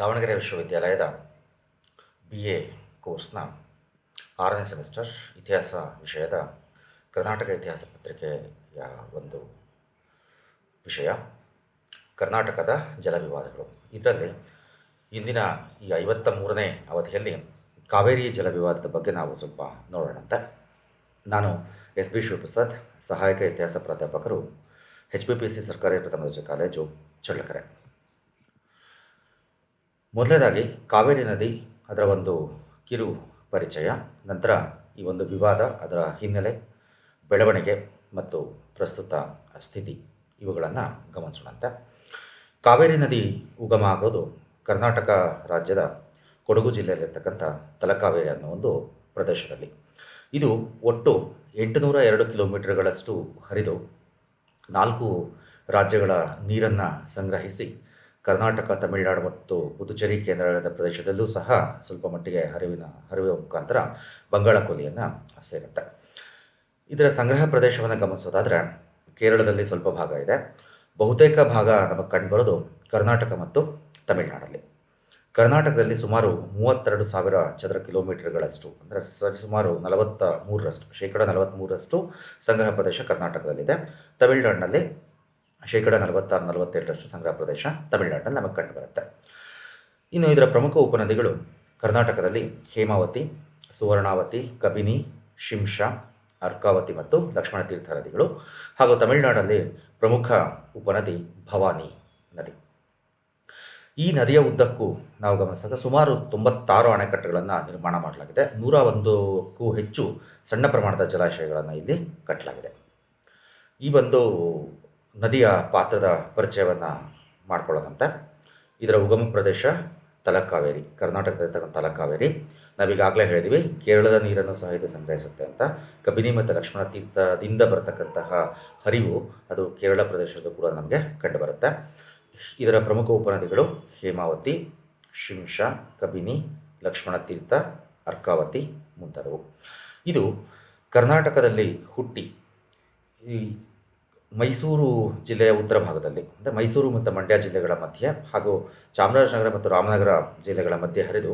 ದಾವಣಗೆರೆ ವಿಶ್ವವಿದ್ಯಾಲಯದ B A ಕೋರ್ಸ್ನ ಆರನೇ ಸೆಮಿಸ್ಟರ್ ಇತಿಹಾಸ ವಿಷಯದ ಕರ್ನಾಟಕ ಇತಿಹಾಸ ಪತ್ರಿಕೆಯ ಒಂದು ವಿಷಯ, ಕರ್ನಾಟಕದ ಜಲವಿವಾದಗಳು ಇದರಲ್ಲಿ ಇಂದಿನ ಈ ಐವತ್ತ ಮೂರನೇ ಅವಧಿಯಲ್ಲಿ ಕಾವೇರಿ ಜಲವಿವಾದದ ಬಗ್ಗೆ ನಾವು ಸ್ವಲ್ಪ ನೋಡೋಣಂತೆ ನಾನು ಎಸ್ ಬಿ ಶಿವಪ್ರಸಾದ್, ಸಹಾಯಕ ಇತಿಹಾಸ ಪ್ರಾಧ್ಯಾಪಕರು ಎಚ್ ಬಿ ಪಿ ಸಿ ಸರ್ಕಾರಿ ಪ್ರಥಮ ದರ್ಜೆ ಕಾಲೇಜು ಚಳ್ಳಕೆರೆ. ಮೊದಲನೇದಾಗಿ ಕಾವೇರಿ ನದಿ ಅದರ ಒಂದು ಕಿರು ಪರಿಚಯ, ನಂತರ ಈ ಒಂದು ವಿವಾದ ಅದರ ಹಿನ್ನೆಲೆ, ಬೆಳವಣಿಗೆ ಮತ್ತು ಪ್ರಸ್ತುತ ಸ್ಥಿತಿ ಇವುಗಳನ್ನು ಗಮನಿಸೋಣಂತೆ. ಕಾವೇರಿ ನದಿ ಉಗಮ ಆಗೋದು ಕರ್ನಾಟಕ ರಾಜ್ಯದ ಕೊಡಗು ಜಿಲ್ಲೆಯಲ್ಲಿರ್ತಕ್ಕಂಥ ತಲಕಾವೇರಿ ಅನ್ನೋ ಒಂದು ಪ್ರದೇಶದಲ್ಲಿ. ಇದು ಒಟ್ಟು ಎಂಟುನೂರ ಎರಡು ಕಿಲೋಮೀಟರ್ಗಳಷ್ಟು ಹರಿದು ನಾಲ್ಕು ರಾಜ್ಯಗಳ ನೀರನ್ನು ಸಂಗ್ರಹಿಸಿ ಕರ್ನಾಟಕ, ತಮಿಳುನಾಡು ಮತ್ತು ಪುದುಚೇರಿ ಕೇಂದ್ರಾಡಳಿತ ಪ್ರದೇಶದಲ್ಲೂ ಸಹ ಸ್ವಲ್ಪ ಮಟ್ಟಿಗೆ ಹರಿವಿನ ಹರಿವಿನ ಮುಖಾಂತರ ಬಂಗಾಳ ಕೊಲ್ಲಿಯನ್ನು ಸೇರುತ್ತೆ. ಇದರ ಸಂಗ್ರಹ ಪ್ರದೇಶವನ್ನು ಗಮನಿಸೋದಾದರೆ ಕೇರಳದಲ್ಲಿ ಸ್ವಲ್ಪ ಭಾಗ ಇದೆ. ಬಹುತೇಕ ಭಾಗ ನಮಗೆ ಕಂಡುಬರೋದು ಕರ್ನಾಟಕ ಮತ್ತು ತಮಿಳುನಾಡಲ್ಲಿ. ಕರ್ನಾಟಕದಲ್ಲಿ ಸುಮಾರು ಮೂವತ್ತೆರಡು ಸಾವಿರ ಚದರ ಕಿಲೋಮೀಟರ್ಗಳಷ್ಟು, ಅಂದರೆ ಸುಮಾರು ನಲವತ್ತ ಮೂರರಷ್ಟು, ಶೇಕಡ ನಲವತ್ತ್ಮೂರರಷ್ಟು ಸಂಗ್ರಹ ಪ್ರದೇಶ ಕರ್ನಾಟಕದಲ್ಲಿದೆ. ತಮಿಳುನಾಡಿನಲ್ಲಿ ಶೇಕಡ ನಲವತ್ತಾರು, ನಲವತ್ತೆರಡರಷ್ಟು ಸಂಗ್ರಹ ಪ್ರದೇಶ ತಮಿಳುನಾಡಿನಲ್ಲಿ ನಮಗೆ ಕಂಡುಬರುತ್ತೆ. ಇನ್ನು ಇದರ ಪ್ರಮುಖ ಉಪನದಿಗಳು ಕರ್ನಾಟಕದಲ್ಲಿ ಹೇಮಾವತಿ, ಸುವರ್ಣಾವತಿ, ಕಬಿನಿ, ಶಿಂಷಾ, ಅರ್ಕಾವತಿ ಮತ್ತು ಲಕ್ಷ್ಮಣ ತೀರ್ಥ ನದಿಗಳು ಹಾಗೂ ತಮಿಳುನಾಡಲ್ಲಿ ಪ್ರಮುಖ ಉಪನದಿ ಭವಾನಿ ನದಿ. ಈ ನದಿಯ ಉದ್ದಕ್ಕೂ ನಾವು ಗಮನಿಸಿದಾಗ ಸುಮಾರು ತೊಂಬತ್ತಾರು ಅಣೆಕಟ್ಟುಗಳನ್ನು ನಿರ್ಮಾಣ ಮಾಡಲಾಗಿದೆ. ನೂರ ಒಂದಕ್ಕೂ ಹೆಚ್ಚು ಸಣ್ಣ ಪ್ರಮಾಣದ ಜಲಾಶಯಗಳನ್ನು ಇಲ್ಲಿ ಕಟ್ಟಲಾಗಿದೆ. ಈ ಒಂದು ನದಿಯ ಪಾತ್ರದ ಪರಿಚಯವನ್ನು ಮಾಡ್ಕೊಳ್ಳೋದಂತೆ. ಇದರ ಉಗಮ ಪ್ರದೇಶ ತಲಕಾವೇರಿ, ಕರ್ನಾಟಕದಲ್ಲಿರ್ತಕ್ಕಂಥ ತಲಕಾವೇರಿ. ನಾವೀಗಾಗಲೇ ಹೇಳಿದ್ವಿ, ಕೇರಳದ ನೀರನ್ನು ಸಹ ಇದು ಸಂಗ್ರಹಿಸುತ್ತೆ ಅಂತ. ಕಬಿನಿ ಮತ್ತು ಲಕ್ಷ್ಮಣ ತೀರ್ಥದಿಂದ ಬರತಕ್ಕಂತಹ ಹರಿವು ಅದು ಕೇರಳ ಪ್ರದೇಶದ ಕೂಡ ನಮಗೆ ಕಂಡುಬರುತ್ತೆ. ಇದರ ಪ್ರಮುಖ ಉಪನದಿಗಳು ಹೇಮಾವತಿ ಶಿಂಷ ಕಬಿನಿ, ಲಕ್ಷ್ಮಣ ತೀರ್ಥ, ಅರ್ಕಾವತಿ ಮುಂತಾದವು. ಇದು ಕರ್ನಾಟಕದಲ್ಲಿ ಹುಟ್ಟಿ ಈ ಮೈಸೂರು ಜಿಲ್ಲೆಯ ಉತ್ತರ ಭಾಗದಲ್ಲಿ, ಅಂದರೆ ಮೈಸೂರು ಮತ್ತು ಮಂಡ್ಯ ಜಿಲ್ಲೆಗಳ ಮಧ್ಯೆ ಹಾಗೂ ಚಾಮರಾಜನಗರ ಮತ್ತು ರಾಮನಗರ ಜಿಲ್ಲೆಗಳ ಮಧ್ಯೆ ಹರಿದು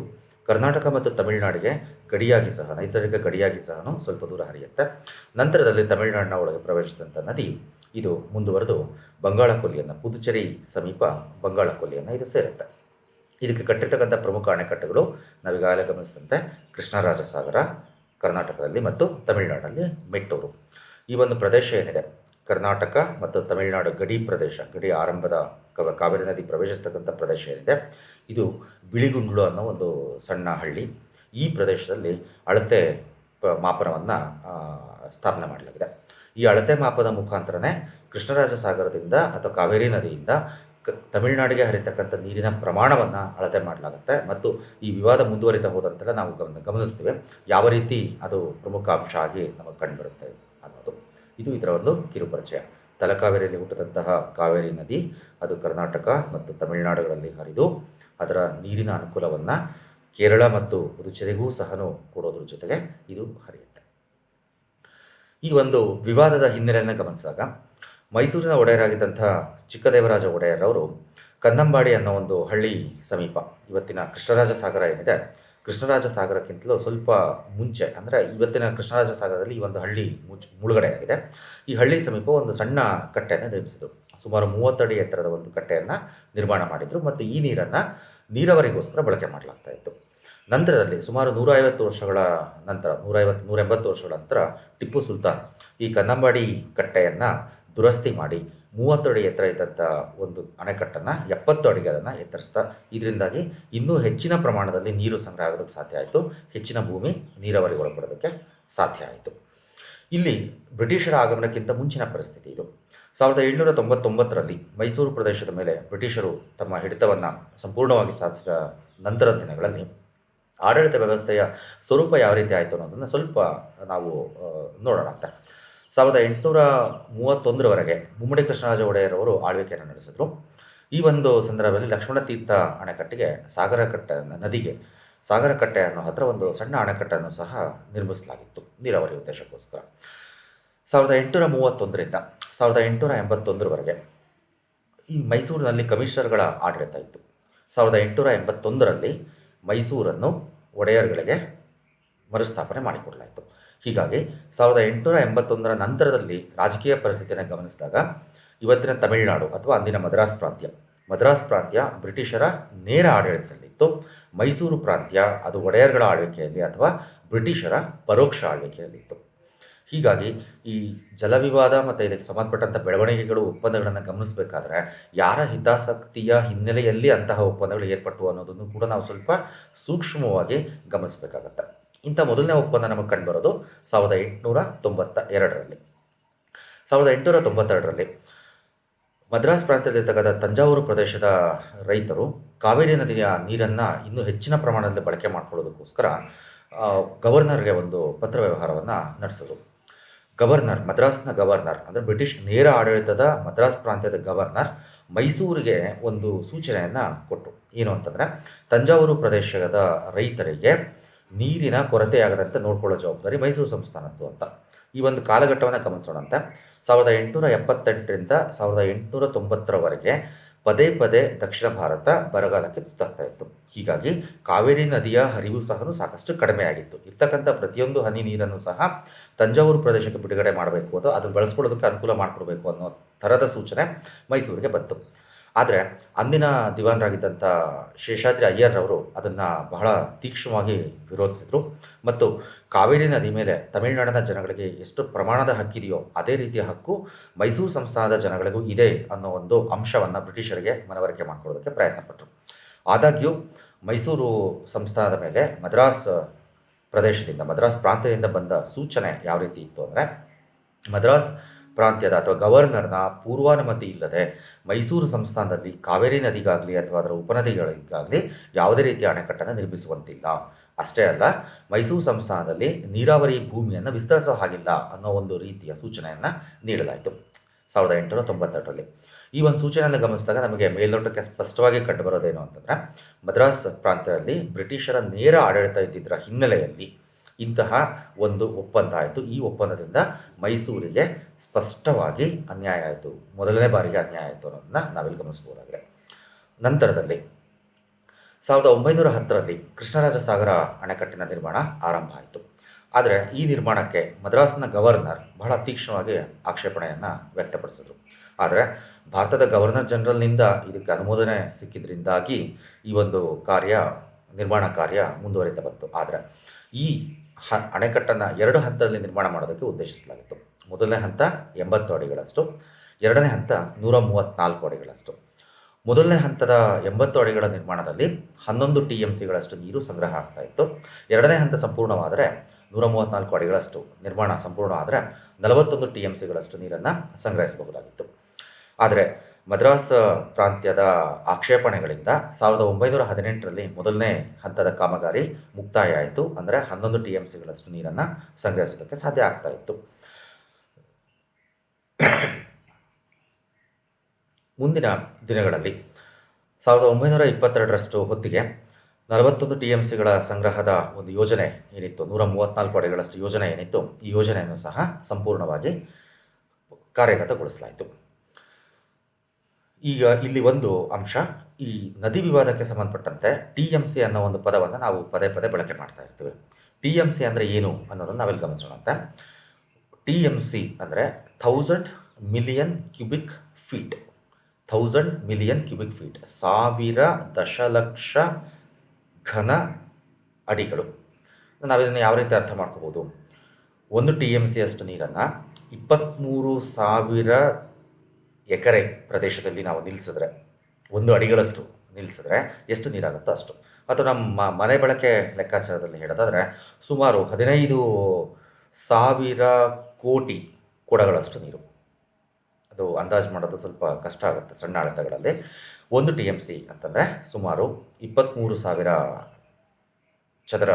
ಕರ್ನಾಟಕ ಮತ್ತು ತಮಿಳುನಾಡಿಗೆ ಗಡಿಯಾಗಿ ಸಹ, ನೈಸರ್ಗಿಕ ಗಡಿಯಾಗಿ ಸಹ ಸ್ವಲ್ಪ ದೂರ ಹರಿಯುತ್ತೆ. ನಂತರದಲ್ಲಿ ತಮಿಳುನಾಡಿನ ಒಳಗೆ ಪ್ರವೇಶಿಸಿದಂಥ ನದಿ, ಇದು ಮುಂದುವರೆದು ಬಂಗಾಳ ಕೊಲ್ಲಿಯನ್ನು ಪುದುಚೇರಿ ಸಮೀಪ ಬಂಗಾಳ ಕೊಲ್ಲಿಯನ್ನು ಇದು ಸೇರುತ್ತೆ. ಇದಕ್ಕೆ ಕಟ್ಟಿರ್ತಕ್ಕಂಥ ಪ್ರಮುಖ ಅಣೆಕಟ್ಟುಗಳು ನಾವೀಗಾಗಲೇ ಗಮನಿಸಿದಂತೆ ಕೃಷ್ಣರಾಜ ಸಾಗರ ಕರ್ನಾಟಕದಲ್ಲಿ ಮತ್ತು ತಮಿಳುನಾಡಲ್ಲಿ ಮೆಟ್ಟೂರು. ಈ ಒಂದು ಪ್ರದೇಶ ಏನಿದೆ? ಕರ್ನಾಟಕ ಮತ್ತು ತಮಿಳುನಾಡು ಗಡಿ ಪ್ರದೇಶ, ಗಡಿ ಆರಂಭದ ಕಾವೇರಿ ನದಿ ಪ್ರವೇಶಿಸ್ತಕ್ಕಂಥ ಪ್ರದೇಶ ಏನಿದೆ? ಇದು ಬಿಳಿಗುಂಡ್ಲು ಅನ್ನೋ ಒಂದು ಸಣ್ಣ ಹಳ್ಳಿ. ಈ ಪ್ರದೇಶದಲ್ಲಿ ಅಳತೆ ಮಾಪನವನ್ನು ಸ್ಥಾಪನೆ ಮಾಡಲಾಗಿದೆ. ಈ ಅಳತೆ ಮಾಪದ ಮುಖಾಂತರನೇ ಕೃಷ್ಣರಾಜ ಸಾಗರದಿಂದ ಅಥವಾ ಕಾವೇರಿ ನದಿಯಿಂದ ಕ, ತಮಿಳುನಾಡಿಗೆ ಹರಿತಕ್ಕಂಥ ನೀರಿನ ಪ್ರಮಾಣವನ್ನು ಅಳತೆ ಮಾಡಲಾಗುತ್ತೆ ಮತ್ತು ಈ ವಿವಾದ ಮುಂದುವರಿತಾ ಹೋದಂತೆಲ್ಲ ನಾವು ಗಮನ, ಗಮನಿಸ್ತೀವಿ. ಯಾವ ರೀತಿ ಅದು ಪ್ರಮುಖ ಅಂಶ ಆಗಿ ನಮಗೆ ಕಂಡುಬರುತ್ತೆ ಅನ್ನೋದು. ಇದು ಇದರ ಒಂದು ಕಿರುಪರಿಚಯ. ತಲಕಾವೇರಿಯಲ್ಲಿ ಹುಟ್ಟಿದಂತಹ ಕಾವೇರಿ ನದಿ, ಅದು ಕರ್ನಾಟಕ ಮತ್ತು ತಮಿಳುನಾಡುಗಳಲ್ಲಿ ಹರಿದು ಅದರ ನೀರಿನ ಅನುಕೂಲವನ್ನು ಕೇರಳ ಮತ್ತು ಪುದುಚೇರಿಗೂ ಸಹನೂ ಕೊಡೋದ್ರ ಜೊತೆಗೆ ಇದು ಹರಿಯುತ್ತೆ. ಈ ಒಂದು ವಿವಾದದ ಹಿನ್ನೆಲೆಯನ್ನು ಗಮನಿಸಿದಾಗ ಮೈಸೂರಿನ ಒಡೆಯರಾಗಿದ್ದಂಥ ಚಿಕ್ಕದೇವರಾಜ ಒಡೆಯರ್ ಅವರು ಕನ್ನಂಬಾಡಿ ಅನ್ನೋ ಒಂದು ಹಳ್ಳಿ ಸಮೀಪ ಇವತ್ತಿನ ಕೃಷ್ಣರಾಜ ಸಾಗರ ಏನಿದೆ ಕೃಷ್ಣರಾಜ ಸಾಗರಕ್ಕಿಂತಲೂ ಸ್ವಲ್ಪ ಮುಂಚೆ, ಅಂದರೆ ಇವತ್ತಿನ ಕೃಷ್ಣರಾಜ ಸಾಗರದಲ್ಲಿ ಈ ಒಂದು ಹಳ್ಳಿ ಮುಳುಗಡೆ ಆಗಿದೆ ಈ ಹಳ್ಳಿ ಸಮೀಪ ಒಂದು ಸಣ್ಣ ಕಟ್ಟೆಯನ್ನು ನಿರ್ಮಿಸಿದರು. ಸುಮಾರು ಮೂವತ್ತಡಿ ಎತ್ತರದ ಒಂದು ಕಟ್ಟೆಯನ್ನು ನಿರ್ಮಾಣ ಮಾಡಿದರು ಮತ್ತು ಈ ನೀರನ್ನು ನೀರಾವರಿಗೋಸ್ಕರ ಬಳಕೆ ಮಾಡಲಾಗ್ತಾ ಇತ್ತು. ನಂತರದಲ್ಲಿ ಸುಮಾರು ನೂರೈವತ್ತು ವರ್ಷಗಳ ನಂತರ, ನೂರೈವತ್ತು ನೂರ ಎಂಬತ್ತು ವರ್ಷಗಳ ನಂತರ ಟಿಪ್ಪು ಸುಲ್ತಾನ್ ಈ ಕನ್ನಂಬಾಡಿ ಕಟ್ಟೆಯನ್ನು ದುರಸ್ತಿ ಮಾಡಿ ಮೂವತ್ತು ಅಡಿ ಎತ್ತರ ಇದ್ದಂಥ ಒಂದು ಅಣೆಕಟ್ಟನ್ನು, ಎಪ್ಪತ್ತು ಅಡಿಗೆ ಅದನ್ನು ಎತ್ತರಿಸ್ತಾ, ಇದರಿಂದಾಗಿ ಇನ್ನೂ ಹೆಚ್ಚಿನ ಪ್ರಮಾಣದಲ್ಲಿ ನೀರು ಸಂಗ್ರಹ ಆಗೋದಕ್ಕೆ ಸಾಧ್ಯ ಆಯಿತು. ಹೆಚ್ಚಿನ ಭೂಮಿ ನೀರಾವರಿ ಒಳಪಡೋದಕ್ಕೆ ಸಾಧ್ಯ ಆಯಿತು. ಇಲ್ಲಿ ಬ್ರಿಟಿಷರ ಆಗಮನಕ್ಕಿಂತ ಮುಂಚಿನ ಪರಿಸ್ಥಿತಿ ಇದು. ಸಾವಿರದ ಏಳ್ನೂರ ತೊಂಬತ್ತೊಂಬತ್ತರಲ್ಲಿ ಮೈಸೂರು ಪ್ರದೇಶದ ಮೇಲೆ ಬ್ರಿಟಿಷರು ತಮ್ಮ ಹಿಡಿತವನ್ನು ಸಂಪೂರ್ಣವಾಗಿ ಸಾಧಿಸಿದ ನಂತರದ ದಿನಗಳಲ್ಲಿ ಆಡಳಿತ ವ್ಯವಸ್ಥೆಯ ಸ್ವರೂಪ ಯಾವ ರೀತಿ ಆಯಿತು ಅನ್ನೋದನ್ನು ಸ್ವಲ್ಪ ನಾವು ನೋಡೋಣ ಅಂತ. ಸಾವಿರದ ಎಂಟುನೂರ ಮೂವತ್ತೊಂದರವರೆಗೆ ಮುಮ್ಮಡಿ ಕೃಷ್ಣರಾಜ ಒಡೆಯರವರು ಆಳ್ವಿಕೆಯನ್ನು ನಡೆಸಿದರು. ಈ ಒಂದು ಸಂದರ್ಭದಲ್ಲಿ ಲಕ್ಷ್ಮಣ ತೀರ್ಥ ಅಣೆಕಟ್ಟೆಗೆ ಸಾಗರ ಕಟ್ಟೆ, ನದಿಗೆ ಸಾಗರ ಕಟ್ಟೆ ಅನ್ನೋ ಹತ್ರ ಒಂದು ಸಣ್ಣ ಅಣೆಕಟ್ಟನ್ನು ಸಹ ನಿರ್ಮಿಸಲಾಗಿತ್ತು ನೀರಾವರಿ ಉದ್ದೇಶಕ್ಕೋಸ್ಕರ. ಸಾವಿರದ ಎಂಟುನೂರ ಮೂವತ್ತೊಂದರಿಂದ ಸಾವಿರದ ಎಂಟುನೂರ ಎಂಬತ್ತೊಂದರವರೆಗೆ ಈ ಮೈಸೂರಿನಲ್ಲಿ ಕಮಿಷನರ್ಗಳ ಆಡಳಿತ ಇತ್ತು. ಸಾವಿರದ ಎಂಟುನೂರ ಎಂಬತ್ತೊಂದರಲ್ಲಿ ಮೈಸೂರನ್ನು ಒಡೆಯರ್ಗಳಿಗೆ ಮರುಸ್ಥಾಪನೆ ಮಾಡಿಕೊಡಲಾಯಿತು. ಹೀಗಾಗಿ ಸಾವಿರದ ಎಂಟುನೂರ ಎಂಬತ್ತೊಂದರ ನಂತರದಲ್ಲಿ ರಾಜಕೀಯ ಪರಿಸ್ಥಿತಿಯನ್ನು ಗಮನಿಸಿದಾಗ ಇವತ್ತಿನ ತಮಿಳುನಾಡು ಅಥವಾ ಅಂದಿನ ಮದ್ರಾಸ್ ಪ್ರಾಂತ್ಯ. ಮದ್ರಾಸ್ ಪ್ರಾಂತ್ಯ ಬ್ರಿಟಿಷರ ನೇರ ಆಡಳಿತದಲ್ಲಿತ್ತು. ಮೈಸೂರು ಪ್ರಾಂತ್ಯ ಅದು ಒಡೆಯರ್ಗಳ ಆಳ್ವಿಕೆಯಲ್ಲಿ ಅಥವಾ ಬ್ರಿಟಿಷರ ಪರೋಕ್ಷ ಆಳ್ವಿಕೆಯಲ್ಲಿತ್ತು. ಹೀಗಾಗಿ ಈ ಜಲವಿವಾದ ಮತ್ತು ಇದಕ್ಕೆ ಸಂಬಂಧಪಟ್ಟಂಥ ಬೆಳವಣಿಗೆಗಳು, ಒಪ್ಪಂದಗಳನ್ನು ಗಮನಿಸಬೇಕಾದ್ರೆ ಯಾರ ಹಿತಾಸಕ್ತಿಯ ಹಿನ್ನೆಲೆಯಲ್ಲಿ ಅಂತಹ ಒಪ್ಪಂದಗಳು ಏರ್ಪಟ್ಟು ಅನ್ನೋದನ್ನು ಕೂಡ ನಾವು ಸ್ವಲ್ಪ ಸೂಕ್ಷ್ಮವಾಗಿ ಗಮನಿಸಬೇಕಾಗತ್ತೆ. ಇಂಥ ಮೊದಲನೇ ಒಪ್ಪಂದ ನಮಗೆ ಕಂಡುಬರೋದು ಸಾವಿರದ ಎಂಟುನೂರ ತೊಂಬತ್ತ ಎರಡರಲ್ಲಿ ಸಾವಿರದ ಎಂಟುನೂರ ತೊಂಬತ್ತೆರಡರಲ್ಲಿ ಮದ್ರಾಸ್ ಪ್ರಾಂತ್ಯದಲ್ಲಿರ್ತಕ್ಕಂಥ ತಂಜಾವೂರು ಪ್ರದೇಶದ ರೈತರು ಕಾವೇರಿ ನದಿಯ ನೀರನ್ನು ಇನ್ನೂ ಹೆಚ್ಚಿನ ಪ್ರಮಾಣದಲ್ಲಿ ಬಳಕೆ ಮಾಡ್ಕೊಳ್ಳೋದಕ್ಕೋಸ್ಕರ ಗವರ್ನರ್ಗೆ ಒಂದು ಪತ್ರ ವ್ಯವಹಾರವನ್ನು ನಡೆಸಿದ್ರು. ಗವರ್ನರ್, ಮದ್ರಾಸ್ನ ಗವರ್ನರ್, ಅಂದರೆ ಬ್ರಿಟಿಷ್ ನೇರ ಆಡಳಿತದ ಮದ್ರಾಸ್ ಪ್ರಾಂತ್ಯದ ಗವರ್ನರ್ ಮೈಸೂರಿಗೆ ಒಂದು ಸೂಚನೆಯನ್ನು ಕೊಟ್ಟರು ಏನು ಅಂತಂದರೆ, ತಂಜಾವೂರು ಪ್ರದೇಶದ ರೈತರಿಗೆ ನೀರಿನ ಕೊರತೆಯಾಗದಂತೆ ನೋಡ್ಕೊಳ್ಳೋ ಜವಾಬ್ದಾರಿ ಮೈಸೂರು ಸಂಸ್ಥಾನದ್ದು ಅಂತ. ಈ ಒಂದು ಕಾಲಘಟ್ಟವನ್ನು ಗಮನಿಸೋಣಂತೆ. ಸಾವಿರದ ಎಂಟುನೂರ ಎಪ್ಪತ್ತೆಂಟರಿಂದ ಸಾವಿರದ ಎಂಟುನೂರ ತೊಂಬತ್ತರವರೆಗೆ ಪದೇ ಪದೇ ದಕ್ಷಿಣ ಭಾರತ ಬರಗಾಲಕ್ಕೆ ತುತ್ತಾಗ್ತಾ ಇತ್ತು. ಹೀಗಾಗಿ ಕಾವೇರಿ ನದಿಯ ಹರಿವು ಸಹ ಸಾಕಷ್ಟು ಕಡಿಮೆಯಾಗಿತ್ತು ಇರ್ತಕ್ಕಂಥ ಪ್ರತಿಯೊಂದು ಹನಿ ನೀರನ್ನು ಸಹ ತಂಜಾವೂರು ಪ್ರದೇಶಕ್ಕೆ ಬಿಡುಗಡೆ ಮಾಡಬೇಕು ಅದು ಅದನ್ನು ಬಳಸ್ಕೊಳ್ಳೋದಕ್ಕೆ ಅನುಕೂಲ ಮಾಡಿಕೊಡ್ಬೇಕು ಅನ್ನೋ ಥರದ ಸೂಚನೆ ಮೈಸೂರಿಗೆ ಬಂತು. ಆದರೆ ಅಂದಿನ ದಿವಾನರಾಗಿದ್ದಂಥ ಶೇಷಾದ್ರಿ ಅಯ್ಯರ್ರವರು ಅದನ್ನು ಬಹಳ ತೀಕ್ಷ್ಣವಾಗಿ ವಿರೋಧಿಸಿದರು. ಮತ್ತು ಕಾವೇರಿ ನದಿ ಮೇಲೆ ತಮಿಳುನಾಡಿನ ಜನಗಳಿಗೆ ಎಷ್ಟು ಪ್ರಮಾಣದ ಹಕ್ಕಿದೆಯೋ ಅದೇ ರೀತಿಯ ಹಕ್ಕು ಮೈಸೂರು ಸಂಸ್ಥಾನದ ಜನಗಳಿಗೂ ಇದೆ ಅನ್ನೋ ಒಂದು ಅಂಶವನ್ನು ಬ್ರಿಟಿಷರಿಗೆ ಮನವರಿಕೆ ಮಾಡಿಕೊಳ್ಳೋದಕ್ಕೆ ಪ್ರಯತ್ನಪಟ್ಟರು ಆದಾಗ್ಯೂ ಮೈಸೂರು ಸಂಸ್ಥಾನದ ಮೇಲೆ ಮದ್ರಾಸ್ ಪ್ರದೇಶದಿಂದ, ಮದ್ರಾಸ್ ಪ್ರಾಂತ್ಯದಿಂದ ಬಂದ ಸೂಚನೆ ಯಾವ ರೀತಿ ಇತ್ತು ಅಂದರೆ ಮದ್ರಾಸ್ ಪ್ರಾಂತ್ಯದ ಅಥವಾ ಗವರ್ನರ್ನ ಪೂರ್ವಾನುಮತಿ ಇಲ್ಲದೆ ಮೈಸೂರು ಸಂಸ್ಥಾನದಲ್ಲಿ ಕಾವೇರಿ ನದಿಗಾಗಲಿ ಅಥವಾ ಅದರ ಉಪನದಿಗಳಿಗಾಗಲಿ ಯಾವುದೇ ರೀತಿಯ ಅಣೆಕಟ್ಟನ್ನು ನಿರ್ಮಿಸುವಂತಿಲ್ಲ. ಅಷ್ಟೇ ಅಲ್ಲ, ಮೈಸೂರು ಸಂಸ್ಥಾನದಲ್ಲಿ ನೀರಾವರಿ ಭೂಮಿಯನ್ನು ವಿಸ್ತರಿಸೋ ಹಾಗಿಲ್ಲ ಅನ್ನೋ ಒಂದು ರೀತಿಯ ಸೂಚನೆಯನ್ನು ನೀಡಲಾಯಿತು. ಸಾವಿರದ ಎಂಟುನೂರ ತೊಂಬತ್ತೆರಡರಲ್ಲಿ. ಈ ಒಂದು ಸೂಚನೆಯನ್ನು ಗಮನಿಸಿದಾಗ ನಮಗೆ ಮೇಲ್ನೋಟಕ್ಕೆ ಸ್ಪಷ್ಟವಾಗಿ ಕಂಡುಬರೋದೇನು ಅಂತಂದರೆ, ಮದ್ರಾಸ್ ಪ್ರಾಂತ್ಯದಲ್ಲಿ ಬ್ರಿಟಿಷರ ನೇರ ಆಡಳಿತ ಇದ್ದಿದ್ದರ ಹಿನ್ನೆಲೆಯಲ್ಲಿ ಇಂತಹ ಒಂದು ಒಪ್ಪಂದ ಆಯಿತು ಈ ಒಪ್ಪಂದದಿಂದ ಮೈಸೂರಿಗೆ ಸ್ಪಷ್ಟವಾಗಿ ಅನ್ಯಾಯ ಆಯಿತು. ಮೊದಲನೇ ಬಾರಿಗೆ ಅನ್ಯಾಯ ಆಯಿತು ಅನ್ನೋದನ್ನ ನಾವಿಲ್ಲಿ ಗಮನಿಸ್ಬೋದಾಗಿದೆ ನಂತರದಲ್ಲಿ ಸಾವಿರದ ಒಂಬೈನೂರ ಹತ್ತರಲ್ಲಿ ಕೃಷ್ಣರಾಜ ಸಾಗರ ಅಣೆಕಟ್ಟಿನ ನಿರ್ಮಾಣ ಆರಂಭ ಆಯಿತು. ಆದರೆ ಈ ನಿರ್ಮಾಣಕ್ಕೆ ಮದ್ರಾಸ್ನ ಗವರ್ನರ್ ಬಹಳ ತೀಕ್ಷ್ಣವಾಗಿ ಆಕ್ಷೇಪಣೆಯನ್ನು ವ್ಯಕ್ತಪಡಿಸಿದರು. ಆದರೆ ಭಾರತದ ಗವರ್ನರ್ ಜನರಲ್ನಿಂದ ಇದಕ್ಕೆ ಅನುಮೋದನೆ ಸಿಕ್ಕಿದ್ರಿಂದಾಗಿ ಈ ಒಂದು ಕಾರ್ಯ, ನಿರ್ಮಾಣ ಕಾರ್ಯ ಮುಂದುವರಿತಾ ಬಂತು. ಆದರೆ ಈ ಹ, ಅಣೆಕಟ್ಟನ್ನು ಎರಡು ಹಂತದಲ್ಲಿ ನಿರ್ಮಾಣ ಮಾಡೋದಕ್ಕೆ ಉದ್ದೇಶಿಸಲಾಗಿತ್ತು. ಮೊದಲನೇ ಹಂತ ಎಂಬತ್ತು ಅಡಿಗಳಷ್ಟು, ಎರಡನೇ ಹಂತ ನೂರ ಮೂವತ್ತ್ನಾಲ್ಕು ಅಡಿಗಳಷ್ಟು. ಮೊದಲನೇ ಹಂತದ ಎಂಬತ್ತು ಅಡಿಗಳ ನಿರ್ಮಾಣದಲ್ಲಿ ಹನ್ನೊಂದು ಟಿ ಎಂ ಸಿಗಳಷ್ಟು ನೀರು ಸಂಗ್ರಹ ಆಗ್ತಾ ಇತ್ತು. ಎರಡನೇ ಹಂತ ಸಂಪೂರ್ಣವಾದರೆ ನೂರ ಮೂವತ್ತ್ನಾಲ್ಕು ಅಡಿಗಳಷ್ಟು ನಿರ್ಮಾಣ ಸಂಪೂರ್ಣ ಆದರೆ ನಲವತ್ತೊಂದು ಟಿ ಎಂ ಸಿಗಳಷ್ಟು ನೀರನ್ನು ಸಂಗ್ರಹಿಸಬಹುದಾಗಿತ್ತು. ಆದರೆ ಮದ್ರಾಸ್ ಪ್ರಾಂತ್ಯದ ಆಕ್ಷೇಪಣೆಗಳಿಂದ ಸಾವಿರದ ಒಂಬೈನೂರ ಹದಿನೆಂಟರಲ್ಲಿ ಮೊದಲನೇ ಹಂತದ ಕಾಮಗಾರಿ ಮುಕ್ತಾಯ ಆಯಿತು ಅಂದರೆ ಹನ್ನೊಂದು ಟಿ ಎಂ ಸಿಗಳಷ್ಟು ನೀರನ್ನು ಸಂಗ್ರಹಿಸೋದಕ್ಕೆ ಸಾಧ್ಯ ಆಗ್ತಾ ಇತ್ತು. ಮುಂದಿನ ದಿನಗಳಲ್ಲಿ ಸಾವಿರದ ಒಂಬೈನೂರ ಇಪ್ಪತ್ತೆರಡರಷ್ಟು ಹೊತ್ತಿಗೆ ನಲವತ್ತೊಂದು ಟಿ ಎಂ ಸಿಗಳ ಸಂಗ್ರಹದ ಒಂದು ಯೋಜನೆ ಏನಿತ್ತು, ನೂರ ಮೂವತ್ತ್ನಾಲ್ಕು ಅಡಿಗಳಷ್ಟು ಯೋಜನೆ ಏನಿತ್ತು, ಈ ಯೋಜನೆಯನ್ನು ಸಹ ಸಂಪೂರ್ಣವಾಗಿ ಕಾರ್ಯಗತಗೊಳಿಸಲಾಯಿತು. ಈಗ ಇಲ್ಲಿ ಒಂದು ಅಂಶ, ಈ ನದಿ ವಿವಾದಕ್ಕೆ ಸಂಬಂಧಪಟ್ಟಂತೆ ಟಿ ಎಂ ಸಿ ಅನ್ನೋ ಒಂದು ಪದವನ್ನು ನಾವು ಪದೇ ಪದೇ ಬಳಕೆ ಮಾಡ್ತಾ ಇರ್ತೀವಿ. ಟಿ ಎಂ ಸಿ ಅಂದರೆ ಏನು ಅನ್ನೋದನ್ನು ನಾವಿಲ್ಲಿ ಗಮನಿಸೋಣಂತೆ ಟಿ ಎಂ ಸಿ ಅಂದರೆ thousand million cubic feet thousand million cubic feet ಸಾವಿರ ದಶಲಕ್ಷ ಘನ ಅಡಿಗಳು. ನಾವಿದನ್ನು ಯಾವ ರೀತಿ ಅರ್ಥ ಮಾಡ್ಕೋಬೋದು? ಒಂದು ಟಿ ಎಂ ಸಿ ಅಷ್ಟು ನೀರನ್ನು ಇಪ್ಪತ್ತ್ಮೂರು ಸಾವಿರ ಎಕರೆ ಪ್ರದೇಶದಲ್ಲಿ ನಾವು ನಿಲ್ಲಿಸಿದ್ರೆ ಒಂದು ಅಡಿಗಳಷ್ಟು ನಿಲ್ಲಿಸಿದ್ರೆ ಎಷ್ಟು ನೀರಾಗುತ್ತೋ ಅಷ್ಟು. ಅಥವಾ ನಮ್ಮ ಮನೆ ಬಳಕೆ ಲೆಕ್ಕಾಚಾರದಲ್ಲಿ ಹೇಳೋದಾದರೆ, ಸುಮಾರು ಹದಿನೈದು ಸಾವಿರ ಕೋಟಿ ಕೊಡಗಳಷ್ಟು ನೀರು. ಅದು ಅಂದಾಜು ಮಾಡೋದು ಸ್ವಲ್ಪ ಕಷ್ಟ ಆಗುತ್ತೆ ಸಣ್ಣ ಅಳತೆಗಳಲ್ಲಿ ಒಂದು ಟಿ ಎಂ ಸಿ ಅಂತಂದರೆ ಸುಮಾರು ಇಪ್ಪತ್ತ್ಮೂರು ಸಾವಿರ ಚದರ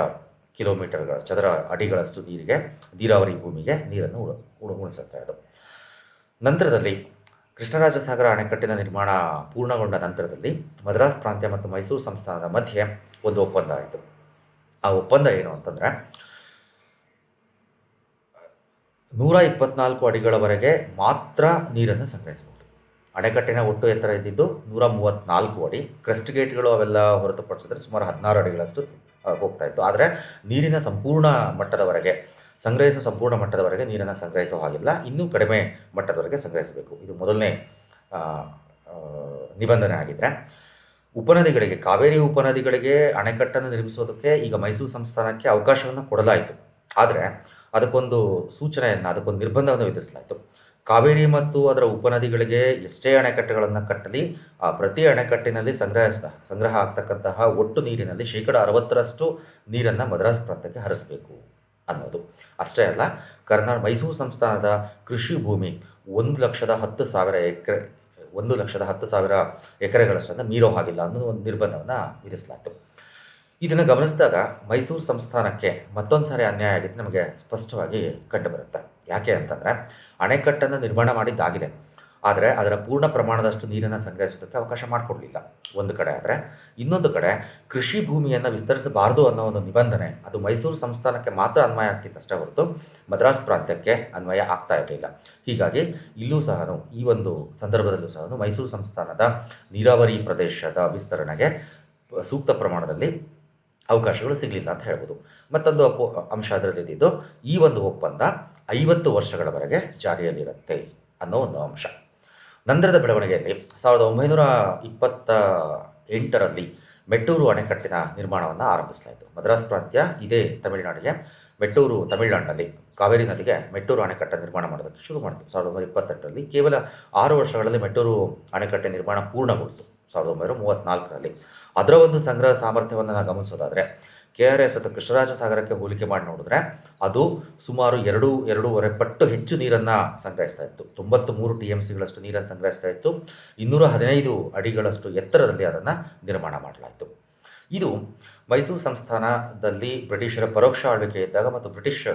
ಕಿಲೋಮೀಟರ್ಗಳ, ಚದರ ಅಡಿಗಳಷ್ಟು ನೀರಿಗೆ, ನೀರಾವರಿ ಭೂಮಿಗೆ ನೀರನ್ನು ಉಣ ಉಣಿಸುತ್ತೆ ಅದು. ನಂತರದಲ್ಲಿ ಕೃಷ್ಣರಾಜ ಸಾಗರ ಅಣೆಕಟ್ಟಿನ ನಿರ್ಮಾಣ ಪೂರ್ಣಗೊಂಡ ನಂತರದಲ್ಲಿ ಮದ್ರಾಸ್ ಪ್ರಾಂತ್ಯ ಮತ್ತು ಮೈಸೂರು ಸಂಸ್ಥಾನದ ಮಧ್ಯೆ ಒಂದು ಒಪ್ಪಂದ ಆಯಿತು. ಆ ಒಪ್ಪಂದ ಏನು ಅಂತಂದರೆ, ನೂರ ಇಪ್ಪತ್ನಾಲ್ಕು ಅಡಿಗಳವರೆಗೆ ಮಾತ್ರ ನೀರನ್ನು ಸಂಗ್ರಹಿಸಬಹುದು. ಅಣೆಕಟ್ಟಿನ ಒಟ್ಟು ಎತ್ತರ ಇದ್ದಿದ್ದು ನೂರ ಮೂವತ್ತ್ನಾಲ್ಕು ಅಡಿ. ಕ್ರೆಸ್ಟ್ ಗೇಟ್ಗಳು ಅವೆಲ್ಲ ಹೊರತುಪಡಿಸಿದ್ರೆ ಸುಮಾರು ಹದಿನಾರು ಅಡಿಗಳಷ್ಟು ಹೋಗ್ತಾ ಇತ್ತು. ಆದರೆ ನೀರಿನ ಸಂಪೂರ್ಣ ಮಟ್ಟದವರೆಗೆ ಸಂಗ್ರಹಿಸೋ ಸಂಪೂರ್ಣ ಮಟ್ಟದವರೆಗೆ ನೀರನ್ನು ಸಂಗ್ರಹಿಸೋ ಹಾಗಿಲ್ಲ. ಇನ್ನೂ ಕಡಿಮೆ ಮಟ್ಟದವರೆಗೆ ಸಂಗ್ರಹಿಸಬೇಕು. ಇದು ಮೊದಲನೇ ನಿಬಂಧನೆ ಆಗಿದ್ದರೆ ಉಪನದಿಗಳಿಗೆ, ಕಾವೇರಿ ಉಪನದಿಗಳಿಗೆ ಅಣೆಕಟ್ಟನ್ನು ನಿರ್ಮಿಸೋದಕ್ಕೆ ಈಗ ಮೈಸೂರು ಸಂಸ್ಥಾನಕ್ಕೆ ಅವಕಾಶವನ್ನು ಕೊಡಲಾಯಿತು. ಆದರೆ ಅದಕ್ಕೊಂದು ಸೂಚನೆಯನ್ನು, ಅದಕ್ಕೊಂದು ನಿರ್ಬಂಧವನ್ನು ವಿಧಿಸಲಾಯಿತು. ಕಾವೇರಿ ಮತ್ತು ಅದರ ಉಪನದಿಗಳಿಗೆ ಎಷ್ಟೇ ಅಣೆಕಟ್ಟೆಗಳನ್ನು ಕಟ್ಟಲಿ, ಆ ಪ್ರತಿ ಅಣೆಕಟ್ಟಿನಲ್ಲಿ ಸಂಗ್ರಹಿಸ ಸಂಗ್ರಹ ಆಗ್ತಕ್ಕಂತಹ ಒಟ್ಟು ನೀರಿನಲ್ಲಿ ಶೇಕಡ ಅರವತ್ತರಷ್ಟು ನೀರನ್ನು ಮದ್ರಾಸ್ ಪ್ರಾಂತ್ಯಕ್ಕೆ ಹರಿಸಬೇಕು. ಅನ್ನೋದು. ಅಷ್ಟೇ ಅಲ್ಲ ಕರ್ನಾಟಕ ಮೈಸೂರು ಸಂಸ್ಥಾನದ ಕೃಷಿ ಭೂಮಿ ಒಂದು ಲಕ್ಷದ ಹತ್ತು ಸಾವಿರ ಎಕರೆ, ಒಂದು ಲಕ್ಷದ ಹತ್ತು ಸಾವಿರ ಎಕರೆಗಳಷ್ಟನ್ನು ಮೀರೋ ಹಾಗಿಲ್ಲ ಅನ್ನೋ ಒಂದು ನಿರ್ಬಂಧವನ್ನು ವಿಧಿಸಲಾಯಿತು. ಇದನ್ನು ಗಮನಿಸಿದಾಗ ಮೈಸೂರು ಸಂಸ್ಥಾನಕ್ಕೆ ಮತ್ತೊಂದು ಸಾರಿ ಅನ್ಯಾಯ ಆಗಿದ್ದು ನಮಗೆ ಸ್ಪಷ್ಟವಾಗಿ ಕಂಡುಬರುತ್ತೆ. ಯಾಕೆ ಅಂತಂದರೆ, ಅಣೆಕಟ್ಟನ್ನು ನಿರ್ಮಾಣ ಮಾಡಿದ್ದಾಗಿದೆ. ಆದರೆ ಅದರ ಪೂರ್ಣ ಪ್ರಮಾಣದಷ್ಟು ನೀರನ್ನು ಸಂಗ್ರಹಿಸೋದಕ್ಕೆ ಅವಕಾಶ ಮಾಡಿಕೊಡಲಿಲ್ಲ. ಒಂದು ಕಡೆ ಆದರೆ ಇನ್ನೊಂದು ಕಡೆ ಕೃಷಿ ಭೂಮಿಯನ್ನು ವಿಸ್ತರಿಸಬಾರದು ಅನ್ನೋ ಒಂದು ನಿಬಂಧನೆ ಅದು ಮೈಸೂರು ಸಂಸ್ಥಾನಕ್ಕೆ ಮಾತ್ರ ಅನ್ವಯ ಆಗ್ತಿತ್ತಷ್ಟೇ ಹೊರತು ಮದ್ರಾಸ್ ಪ್ರಾಂತ್ಯಕ್ಕೆ ಅನ್ವಯ ಆಗ್ತಾ ಇರಲಿಲ್ಲ. ಹೀಗಾಗಿ ಇಲ್ಲೂ ಸಹ ಈ ಒಂದು ಸಂದರ್ಭದಲ್ಲೂ ಸಹ ಮೈಸೂರು ಸಂಸ್ಥಾನದ ನೀರಾವರಿ ಪ್ರದೇಶದ ವಿಸ್ತರಣೆಗೆ ಸೂಕ್ತ ಪ್ರಮಾಣದಲ್ಲಿ ಅವಕಾಶಗಳು ಸಿಗಲಿಲ್ಲ ಅಂತ ಹೇಳ್ಬೋದು. ಮತ್ತೊಂದು ಅಪೋ ಅಂಶ ಅದರಲ್ಲಿ ಇದ್ದಿದ್ದು ಈ ಒಂದು ಒಪ್ಪಂದ ಐವತ್ತು ವರ್ಷಗಳವರೆಗೆ ಜಾರಿಯಲ್ಲಿರುತ್ತೆ ಅನ್ನೋ ಒಂದು ಅಂಶ. ನಂತರದ ಬೆಳವಣಿಗೆಯಲ್ಲಿ ಸಾವಿರದ ಒಂಬೈನೂರ ಇಪ್ಪತ್ತ ಎಂಟರಲ್ಲಿ ಮೆಟ್ಟೂರು ಅಣೆಕಟ್ಟಿನ ನಿರ್ಮಾಣವನ್ನು ಆರಂಭಿಸಲಾಯಿತು. ಮದ್ರಾಸ್ ಪ್ರಾಂತ್ಯ, ಇದೇ ತಮಿಳುನಾಡಿಗೆ. ಮೆಟ್ಟೂರು ತಮಿಳುನಾಡಿನಲ್ಲಿ ಕಾವೇರಿ ನದಿಗೆ ಮೆಟ್ಟೂರು ಅಣೆಕಟ್ಟೆ ನಿರ್ಮಾಣ ಮಾಡೋದಕ್ಕೆ ಶುರು ಮಾಡಿತು. ಸಾವಿರದ ಒಂಬೈನೂರ ಇಪ್ಪತ್ತೆಂಟರಲ್ಲಿ ಕೇವಲ ಆರು ವರ್ಷಗಳಲ್ಲಿ ಮೆಟ್ಟೂರು ಅಣೆಕಟ್ಟೆ ನಿರ್ಮಾಣ ಪೂರ್ಣಗೊಳ್ತು. ಸಾವಿರದ ಒಂಬೈನೂರ ಮೂವತ್ತ್ನಾಲ್ಕರಲ್ಲಿ ಅದರ ಒಂದು ಸಂಗ್ರಹ ಸಾಮರ್ಥ್ಯವನ್ನು ನಾವು ಗಮನಿಸೋದಾದರೆ, ಕೆ ಆರ್ ಎಸ್ ಅಥವಾ ಕೃಷ್ಣರಾಜ ಸಾಗರಕ್ಕೆ ಹೋಲಿಕೆ ಮಾಡಿ ನೋಡಿದ್ರೆ ಅದು ಸುಮಾರು ಎರಡು, ಎರಡೂವರೆ ಪಟ್ಟು ಹೆಚ್ಚು ನೀರನ್ನು ಸಂಗ್ರಹಿಸ್ತಾ ಇತ್ತು. ತೊಂಬತ್ತು ಮೂರು ಟಿ ಎಂ ಸಿಗಳಷ್ಟು ನೀರನ್ನು ಸಂಗ್ರಹಿಸ್ತಾ ಇತ್ತು. ಇನ್ನೂರ ಹದಿನೈದು ಅಡಿಗಳಷ್ಟು ಎತ್ತರದಲ್ಲಿ ಅದನ್ನು ನಿರ್ಮಾಣ ಮಾಡಲಾಯಿತು. ಇದು ಮೈಸೂರು ಸಂಸ್ಥಾನದಲ್ಲಿ ಬ್ರಿಟಿಷರ ಪರೋಕ್ಷ ಆಳ್ವಿಕೆ ಇದ್ದಾಗ ಮತ್ತು ಬ್ರಿಟಿಷ್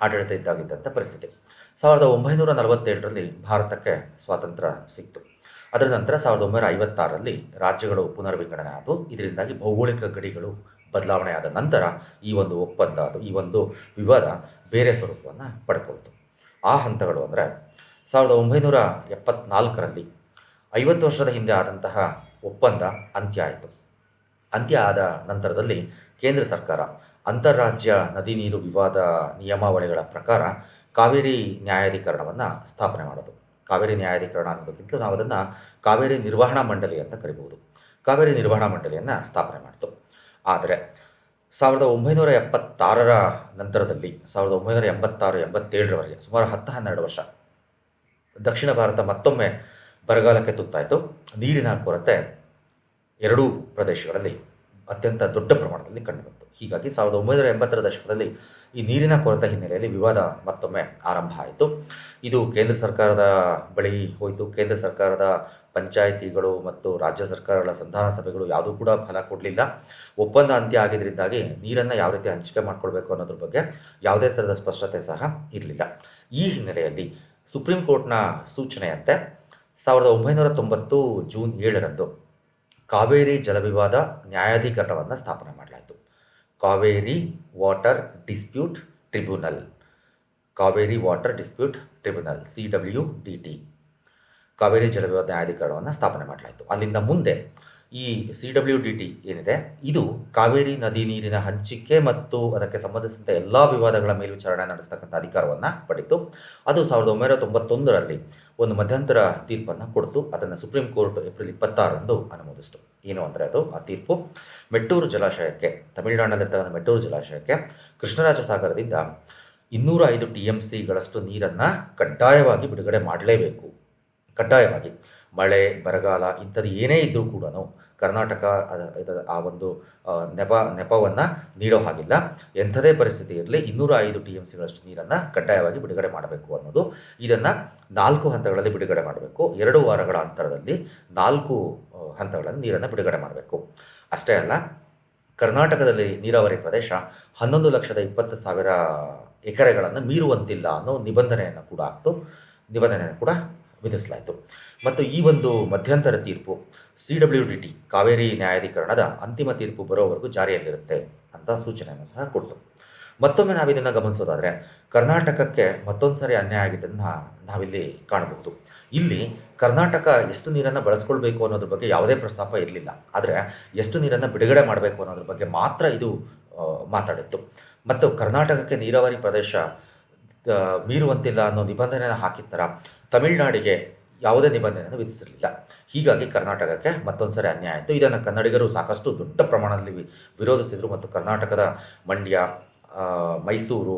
ಆಡಳಿತ ಇದ್ದಾಗಿದ್ದಂಥ ಪರಿಸ್ಥಿತಿ. ಸಾವಿರದ ಒಂಬೈನೂರ ನಲವತ್ತೇಳರಲ್ಲಿ ಭಾರತಕ್ಕೆ ಸ್ವಾತಂತ್ರ್ಯ ಸಿಕ್ತು. ಅದರ ನಂತರ ಸಾವಿರದ ಒಂಬೈನೂರ ಐವತ್ತಾರರಲ್ಲಿ ರಾಜ್ಯಗಳು ಪುನರ್ವಿಂಗಡಣೆ ಆದವು. ಇದರಿಂದಾಗಿ ಭೌಗೋಳಿಕ ಗಡಿಗಳು ಬದಲಾವಣೆ ಆದ ನಂತರ ಈ ಒಂದು ಒಪ್ಪಂದ ಅದು, ಈ ಒಂದು ವಿವಾದ ಬೇರೆ ಸ್ವರೂಪವನ್ನು ಪಡ್ಕೊಳ್ತು. ಆ ಹಂತಗಳು ಅಂದರೆ ಸಾವಿರದ ಒಂಬೈನೂರ ಎಪ್ಪತ್ನಾಲ್ಕರಲ್ಲಿ ಐವತ್ತು ವರ್ಷದ ಹಿಂದೆ ಆದಂತಹ ಒಪ್ಪಂದ ಅಂತ್ಯ ಆಯಿತು. ಅಂತ್ಯ ಆದ ನಂತರದಲ್ಲಿ ಕೇಂದ್ರ ಸರ್ಕಾರ ಅಂತಾರಾಜ್ಯ ನದಿ ನೀರು ವಿವಾದ ನಿಯಮಾವಳಿಗಳ ಪ್ರಕಾರ ಕಾವೇರಿ ನ್ಯಾಯಾಧೀಕರಣವನ್ನು ಸ್ಥಾಪನೆ ಮಾಡೋದು ಕಾವೇರಿ ನ್ಯಾಯಾಧೀಕರಣ ಅನ್ನೋದಕ್ಕಿಂತಲೂ ನಾವು ಅದನ್ನು ಕಾವೇರಿ ನಿರ್ವಹಣಾ ಮಂಡಳಿ ಅಂತ ಕರಿಬೋದು ಕಾವೇರಿ ನಿರ್ವಹಣಾ ಮಂಡಳಿಯನ್ನು ಸ್ಥಾಪನೆ ಮಾಡಿತು. ಆದರೆ ಸಾವಿರದ ಒಂಬೈನೂರ ಎಪ್ಪತ್ತಾರರ ನಂತರದಲ್ಲಿ, ಸಾವಿರದ ಒಂಬೈನೂರ ಎಂಬತ್ತಾರು, ಎಂಬತ್ತೇಳರವರೆಗೆ, ಸುಮಾರು ಹತ್ತು, ಹನ್ನೆರಡು ವರ್ಷ, ದಕ್ಷಿಣ ಭಾರತ ಮತ್ತೊಮ್ಮೆ ಬರಗಾಲಕ್ಕೆ ತುತ್ತಾಯಿತು. ನೀರಿನ ಕೊರತೆ ಎರಡೂ ಪ್ರದೇಶಗಳಲ್ಲಿ ಅತ್ಯಂತ ದೊಡ್ಡ ಪ್ರಮಾಣದಲ್ಲಿ ಕಂಡುಬಂತು ಹೀಗಾಗಿ ಸಾವಿರದ ಒಂಬೈನೂರ ಎಂಬತ್ತರ ದಶಕದಲ್ಲಿ ಈ ನೀರಿನ ಕೊರತೆ ಹಿನ್ನೆಲೆಯಲ್ಲಿ ವಿವಾದ ಮತ್ತೊಮ್ಮೆ ಆರಂಭ ಆಯಿತು. ಇದು ಕೇಂದ್ರ ಸರ್ಕಾರದ ಬಳಿ ಹೋಯಿತು. ಕೇಂದ್ರ ಸರ್ಕಾರದ ಪಂಚಾಯಿತಿಗಳು ಮತ್ತು ರಾಜ್ಯ ಸರ್ಕಾರಗಳ ಸಂಧಾನ ಸಭೆಗಳು ಯಾವುದೂ ಕೂಡ ಫಲ ಕೊಡಲಿಲ್ಲ. ಒಪ್ಪಂದ ಅಂತ್ಯ ಆಗಿದ್ದರಿಂದಾಗಿ ನೀರನ್ನು ಯಾವ ರೀತಿ ಹಂಚಿಕೆ ಮಾಡ್ಕೊಳ್ಬೇಕು ಅನ್ನೋದ್ರ ಬಗ್ಗೆ ಯಾವುದೇ ಥರದ ಸ್ಪಷ್ಟತೆ ಸಹ ಇರಲಿಲ್ಲ. ಈ ಹಿನ್ನೆಲೆಯಲ್ಲಿ ಸುಪ್ರೀಂ ಕೋರ್ಟ್ನ ಸೂಚನೆಯಂತೆ ಸಾವಿರದ ಒಂಬೈನೂರ ತೊಂಬತ್ತು ಜೂನ್ ಏಳರಂದು ಕಾವೇರಿ ಜಲವಿವಾದ ನ್ಯಾಯಾಧೀಕರಣವನ್ನು ಸ್ಥಾಪನೆ ಮಾಡಲಾಯಿತು. Cauvery water dispute tribunal Cauvery water dispute tribunal C W D T Kaveri ಜಲವಿವಾದ ನ್ಯಾಯಾಧಿಕರಣವನ್ನು ಸ್ಥಾಪನೆ ಮಾಡಲಾಯಿತು. ಅಲ್ಲಿಂದ ಮುಂದೆ ಈ ಸಿ ಡಬ್ಲ್ಯೂ ಡಿ ಟಿ ಏನಿದೆ, ಇದು ಕಾವೇರಿ ನದಿ ನೀರಿನ ಹಂಚಿಕೆ ಮತ್ತು ಅದಕ್ಕೆ ಸಂಬಂಧಿಸಿದ ಎಲ್ಲ ವಿವಾದಗಳ ಮೇಲ್ವಿಚಾರಣೆ ನಡೆಸ್ತಕ್ಕಂಥ ಅಧಿಕಾರವನ್ನು ಪಡೆಯಿತು. ಅದು ಸಾವಿರದ ಒಂಬೈನೂರ ತೊಂಬತ್ತೊಂದರಲ್ಲಿ ಒಂದು ಮಧ್ಯಂತರ ತೀರ್ಪನ್ನು ಕೊಡ್ತು. ಅದನ್ನು ಸುಪ್ರೀಂ ಕೋರ್ಟ್ ಏಪ್ರಿಲ್ ಇಪ್ಪತ್ತಾರರಂದು ಅನುಮೋದಿಸಿತು. ಏನು ಅಂದರೆ ಅದು? ಆ ತೀರ್ಪು ಮೆಟ್ಟೂರು ಜಲಾಶಯಕ್ಕೆ, ತಮಿಳುನಾಡಿನಲ್ಲಿರ್ತಕ್ಕಂಥ ಮೆಟ್ಟೂರು ಜಲಾಶಯಕ್ಕೆ ಕೃಷ್ಣರಾಜ ಸಾಗರದಿಂದ ಇನ್ನೂರ ಐದು ಟಿ ಎಂ ಸಿಗಳಷ್ಟು ನೀರನ್ನು ಕಡ್ಡಾಯವಾಗಿ ಬಿಡುಗಡೆ ಮಾಡಲೇಬೇಕು. ಕಡ್ಡಾಯವಾಗಿ. ಮಳೆ, ಬರಗಾಲ ಇಂಥದ್ದು ಏನೇ ಇದ್ದರೂ ಕೂಡ ಕರ್ನಾಟಕ ಆ ಒಂದು ನೆಪ, ನೆಪವನ್ನು ನೀಡೋ ಹಾಗಿಲ್ಲ. ಎಂಥದೇ ಪರಿಸ್ಥಿತಿ ಇರಲಿ ಇನ್ನೂರ ಐದು ಟಿ ಎಂ ಸಿಗಳಷ್ಟು ನೀರನ್ನು ಕಡ್ಡಾಯವಾಗಿ ಬಿಡುಗಡೆ ಮಾಡಬೇಕು ಅನ್ನೋದು. ಇದನ್ನು ನಾಲ್ಕು ಹಂತಗಳಲ್ಲಿ ಬಿಡುಗಡೆ ಮಾಡಬೇಕು. ಎರಡು ವಾರಗಳ ಅಂತರದಲ್ಲಿ ನಾಲ್ಕು ಹಂತಗಳಲ್ಲಿ ನೀರನ್ನು ಬಿಡುಗಡೆ ಮಾಡಬೇಕು. ಅಷ್ಟೇ ಅಲ್ಲ, ಕರ್ನಾಟಕದಲ್ಲಿ ನೀರಾವರಿ ಪ್ರದೇಶ ಹನ್ನೊಂದು ಲಕ್ಷದ ಇಪ್ಪತ್ತು ಸಾವಿರ ಎಕರೆಗಳನ್ನು ಮೀರುವಂತಿಲ್ಲ ಅನ್ನೋ ನಿಬಂಧನೆಯನ್ನು ಕೂಡ ಆಗ್ತು, ನಿಬಂಧನೆಯನ್ನು ಕೂಡ ವಿಧಿಸಲಾಯಿತು. ಮತ್ತು ಈ ಒಂದು ಮಧ್ಯಂತರ ತೀರ್ಪು C W D T Cauvery ನ್ಯಾಯಾಧೀಕರಣದ ಅಂತಿಮ ತೀರ್ಪು ಬರೋವರೆಗೂ ಜಾರಿಯಲ್ಲಿರುತ್ತೆ ಅಂತ ಸೂಚನೆಯನ್ನು ಸಹ ಕೊಡ್ತು. ಮತ್ತೊಮ್ಮೆ ನಾವಿದನ್ನು ಗಮನಿಸೋದಾದರೆ, ಕರ್ನಾಟಕಕ್ಕೆ ಮತ್ತೊಂದು ಸಾರಿ ಅನ್ಯಾಯ ಆಗಿದ್ದನ್ನು ನಾವಿಲ್ಲಿ ಕಾಣಬಹುದು. ಇಲ್ಲಿ ಕರ್ನಾಟಕ ಎಷ್ಟು ನೀರನ್ನು ಬಳಸ್ಕೊಳ್ಬೇಕು ಅನ್ನೋದ್ರ ಬಗ್ಗೆ ಯಾವುದೇ ಪ್ರಸ್ತಾಪ ಇರಲಿಲ್ಲ. ಆದರೆ ಎಷ್ಟು ನೀರನ್ನು ಬಿಡುಗಡೆ ಮಾಡಬೇಕು ಅನ್ನೋದ್ರ ಬಗ್ಗೆ ಮಾತ್ರ ಇದು ಮಾತಾಡಿತ್ತು. ಮತ್ತು ಕರ್ನಾಟಕಕ್ಕೆ ನೀರಾವರಿ ಪ್ರದೇಶ ಮೀರುವಂತಿಲ್ಲ ಅನ್ನೋ ನಿಬಂಧನೆಯನ್ನು ಹಾಕಿದ ಥರ ತಮಿಳುನಾಡಿಗೆ ಯಾವುದೇ ನಿಬಂಧನೆಯನ್ನು ವಿಧಿಸಿರಲಿಲ್ಲ. ಹೀಗಾಗಿ ಕರ್ನಾಟಕಕ್ಕೆ ಮತ್ತೊಂದು ಸರಿ ಅನ್ಯಾಯ ಆಯಿತು. ಇದನ್ನು ಕನ್ನಡಿಗರು ಸಾಕಷ್ಟು ದೊಡ್ಡ ಪ್ರಮಾಣದಲ್ಲಿ ವಿರೋಧಿಸಿದರು ಮತ್ತು ಕರ್ನಾಟಕದ ಮಂಡ್ಯ ಮೈಸೂರು,